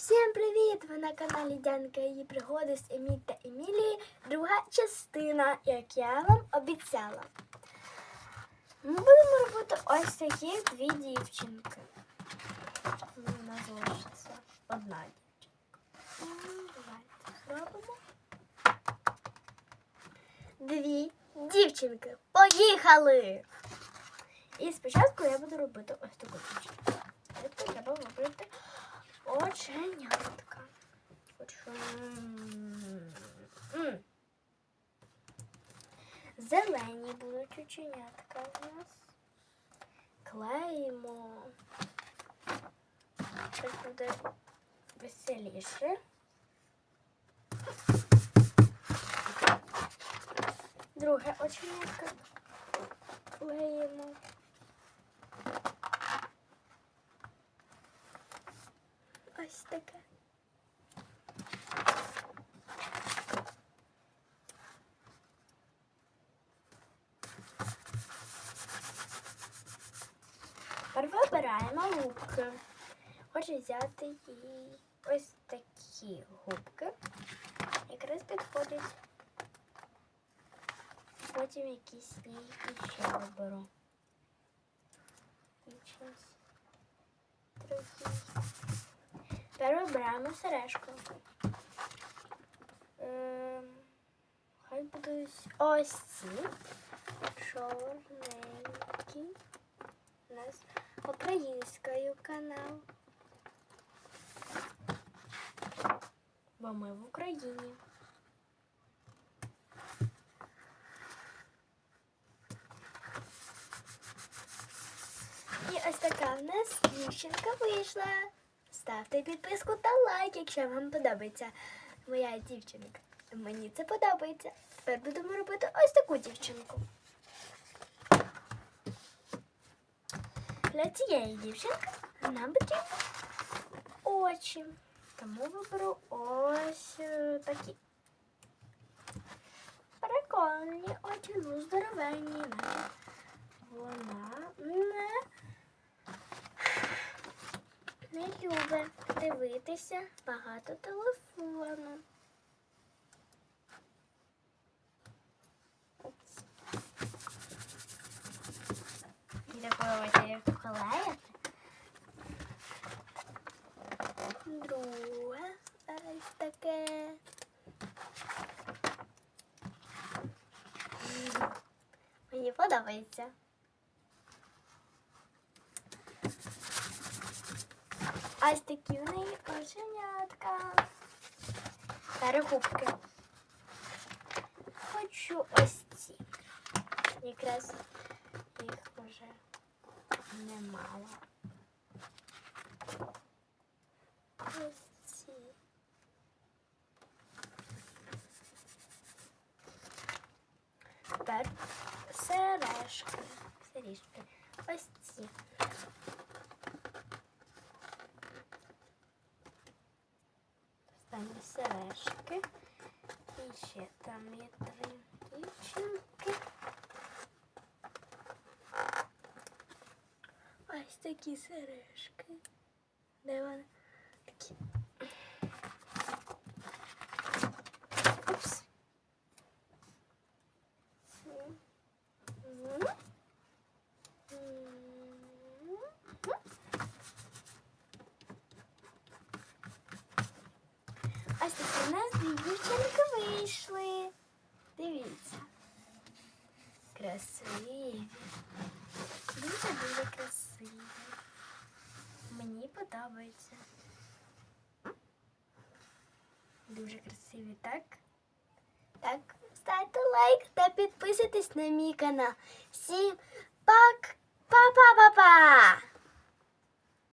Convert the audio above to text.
Всім привіт! Ви на каналі Дянка її пригоди з Еміль та Емілії. Друга частина, як я вам обіцяла. Ми будемо робити ось такі дві дівчинки. У одна дівчинка. Давайте зробимо. Дві дівчинки. Поїхали! І спочатку я буду робити ось таку дівчинку. Спочатку треба вибрати оченятка. Зелені будуть оченятка у нас. Клеїмо. Так буде веселіше. Друге оченятка клеїмо. Ось таке. Тепер вибираємо губки. Хочу взяти їй ось такі губки. Якраз підходять. Потім якісь їй ще виберу. І щось трохи. Тепер вибираємо сережку. Ем, хай будуть ось ці чорненькі. У нас українською канал. Бо ми в Україні. І ось така в нас дівчинка вийшла. Ставте підписку та лайк, якщо вам подобається моя дівчинка. Мені це подобається. Тепер будемо робити ось таку дівчинку. Для цієї дівчинки нам потрібні очі. Тому виберу ось е, такі. Прикольні очі, ну здоровенні, вона не не любить дивитися багато телефону. Ось клеїти. Друге ось таке. Мені подобається. Ось такі в неї оченятка. Перегубки. Хочу ось ці. Якраз їх вже немало. Ось ці. Тепер сережки. Сережки. Ось ці. Останні сережки. І ще там є три дівчинки. Ось такі сережки. Де вони? Такі. Упс. Ці. Мгм. Мгм. Ось такі у нас дві дівчинки вийшли. Дивіться. Красиві. Дуже-дуже красиві. Мені подобається. Дуже красиві, так? Так, ставте лайк та підписуйтесь на мій канал. Всім пак, па-па-па-па!